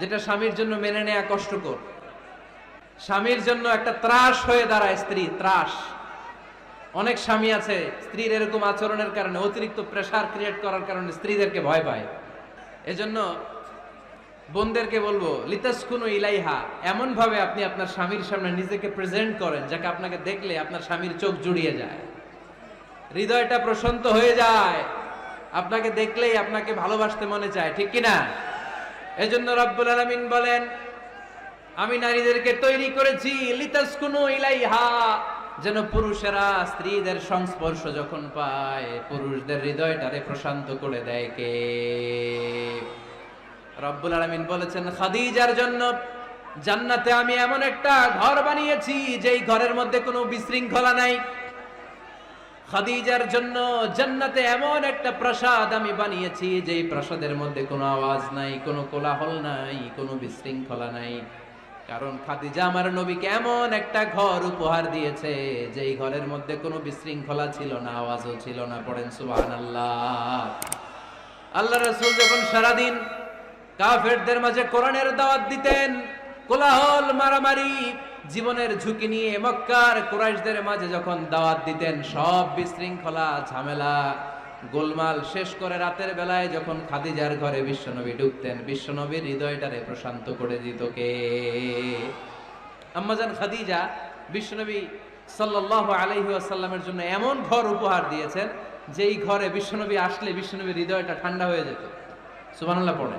যেটা স্বামীর জন্য মেনে নেয়া কষ্টকর। স্বামীর জন্য একটা ত্রাস হয়ে দাঁড়ায় স্ত্রী, ত্রাস। অনেক স্বামী আছে, স্ত্রীর এরকম আচরণের কারণে, অতিরিক্ত প্রেশার ক্রিয়েট করার কারণে স্ত্রীদেরকে ভয় পায়। এজন্য বোনদেরকে বলব, লিতাসকুনু ইলাইহা। এমন ভাবে আপনি আপনার স্বামীর সামনে নিজেকে প্রেজেন্ট করেন, যাকে আপনাকে দেখলে আপনার স্বামীর চোখ জুড়িয়ে যায়। হৃদয়টা প্রশান্ত হয়ে যায়। আপনাকে দেখলেই আপনাকে ভালোবাসতে মনে চায়, ঠিক কি না এজন্য রব্বুল আলামিন বলেন, আমি নারীদেরকে তৈরি করেছি, লিতাসকুনু ইলাইহা, যেন পুরুষেরা স্ত্রীদের সংস্পর্শ যখন পায়, পুরুষদের হৃদয়টারে প্রশান্ত করে দেয় কে? রব্বুল আলামিন বলেছেন, খাদিজার জন্য জান্নাতে আমি এমন একটা ঘর বানিয়েছি, যেই ঘরের মধ্যে কোনো বিশৃঙ্খলা নাই। খাদিজার জন্য জান্নাতে এমন একটা প্রাসাদ আমি বানিয়েছি, যেই প্রাসাদের মধ্যে কোনো আওয়াজ নাই, কোনো কোলাহল নাই, কোনো বিশৃঙ্খলা নাই। কারণ খাদিজা আমার নবীকে এমন একটা ঘর উপহার দিয়েছে, যেই ঘরের মধ্যে কোনো বিশৃঙ্খলা ছিল না, আওয়াজও ছিল না, পড়েন সুবহানাল্লাহ। আল্লাহ রাসূল যখন সারাদিন কাফেরদের মাঝে কোরআনের দাওয়াত দিতেন কোলাহল, মারামারি, জীবনের ঝুঁকি নিয়ে মক্কার কুরাইশদের মাঝে যখন দাওয়াত দিতেন, সব বিশৃঙ্খলা, ঝামেলা, গোলমাল শেষ করে রাতের বেলায় যখন খাদিজার ঘরে বিশ্বনবী ঢুকতেন, বিশ্বনবীর হৃদয়টারে প্রশান্ত করে দিত কে? আম্মাজান খাদিজা বিশ্বনবী সাল্লাল্লাহু আলাইহি ওয়াসাল্লামের জন্য এমন ঘর উপহার দিয়েছেন, যেই ঘরে বিশ্বনবী আসলে বিশ্বনবীর হৃদয়টা ঠান্ডা হয়ে যেত। সুবহানাল্লাহ পড়ে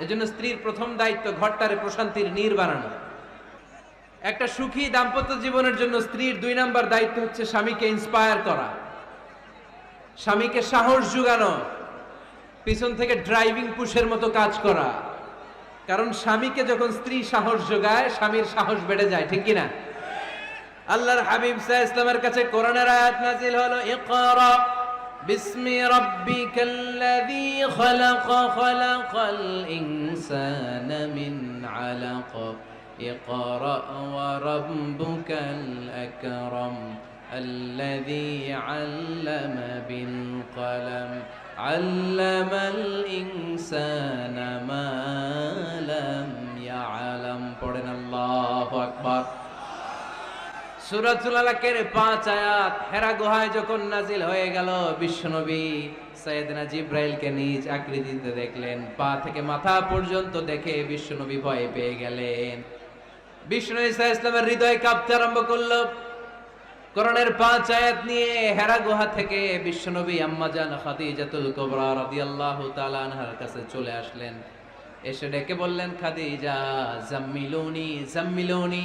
এজন্য স্ত্রীর প্রথম দায়িত্ব ঘরটারে প্রশান্তির নীর বানানো। একটা সুখী দাম্পত্য জীবনের জন্য স্ত্রীর দুই নাম্বার দায়িত্ব হচ্ছে স্বামীকে ইন্সপায়ার করা। স্বামীকে সাহস জুগানো পিছন থেকে ড্রাইভিং পুশের মতো কাজ করা। কারণ স্বামীকে যখন স্ত্রী সাহস যোগায়, স্বামীর সাহস বেড়ে যায়, ঠিক কি না আল্লাহর হাবিব সাহ ইসলামের কাছে কোরআনের আয়াত নাজিল হলো, ইকরা باسم ربك الذي خلق خلق الإنسان من علق. اقرأ وربك الأكرم الذي علم بالقلم. علم الإنسان ما لم يعلم. قرن الله أكبر. সুরাতুল আলাকের পাঁচ আয়াত হেরা গুহায় যখন নাজিল হয়ে গেল, বিশ্বনবী সৈয়দনা জিব্রাইলকে নিজ আকৃতিতে দেখলেন, পা থেকে মাথা পর্যন্ত দেখে বিশ্বনবী ভয় পেয়ে গেলেন। বিষ্ণু ইসা হৃদয় কাঁপতে আরম্ভ করল। করণের পাঁচ আয়াত নিয়ে হেরা গুহা থেকে বিশ্বনবী আম্মাজান খাদিজাতুল কুবরা রাদিয়াল্লাহু তাআলা আনহার কাছে চলে আসলেন। এসে ডেকে বললেন, খাদিজা, জাম্মিলুনি জাম্মিলুনি।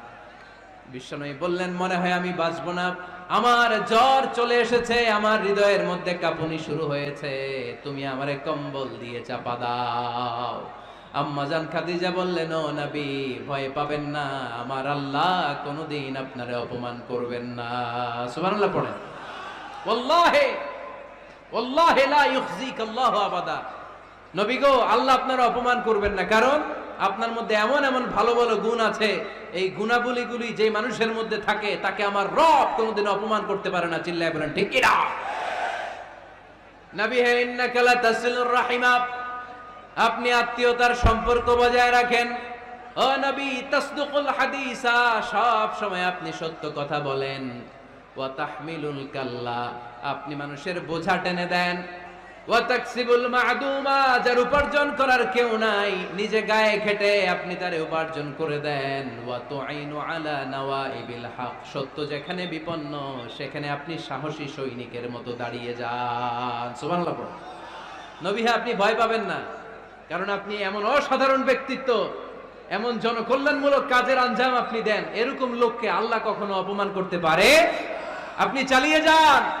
বিশ্বনবী বললেন, মনে হয় আমি বাঁচবো না। আমার জ্বর চলে এসেছে, আমার হৃদয়ের মধ্যে কাঁপুনি শুরু হয়েছে। তুমি আমারে কম্বল দিয়ে চাপা দাও। আম্মাজান খাদিজা বললেন, ও নবী, ভয় পাবেন না। আমার আল্লাহ কোনোদিন আপনারে অপমান করবেন না। সুবহানাল্লাহ পড়েন। ওয়াল্লাহি ওয়াল্লাহি লা ইউখজিক আল্লাহু আবাদা। নবী গো, আল্লাহ আপনারা অপমান করবেন না। কারণ আপনার মধ্যে এমন এমন ভালো ভালো গুণ আছে, এই গুণাবলীগুলি যে মানুষের মধ্যে থাকে, তাকে আমার রব কোনোদিন অপমান করতে পারে না। চিল্লায় বলেন, ঠিক আপনি আত্মীয়তার সম্পর্ক বজায় রাখেন। হাদিসা, সব সময় আপনি সত্য কথা বলেন। ওয়া কাল্লা, আপনি মানুষের বোঝা টেনে দেন। যার উপার্জন করার কেউ নাই। নিজে গায়ে খেটে আপনি তারে উপার্জন করে দেন। সত্য যেখানে বিপন্ন, সেখানে আপনি সাহসী সৈনিকের মতো দাঁড়িয়ে যান। সুবহানাল্লাহ পড়ো। নবী হ্যাঁ আপনি ভয় পাবেন না। কারণ আপনি এমন অসাধারণ ব্যক্তিত্ব, এমন জনকল্যাণমূলক কাজের আঞ্জাম আপনি দেন। এরকম লোককে আল্লাহ কখনো অপমান করতে পারে? আপনি চালিয়ে যান।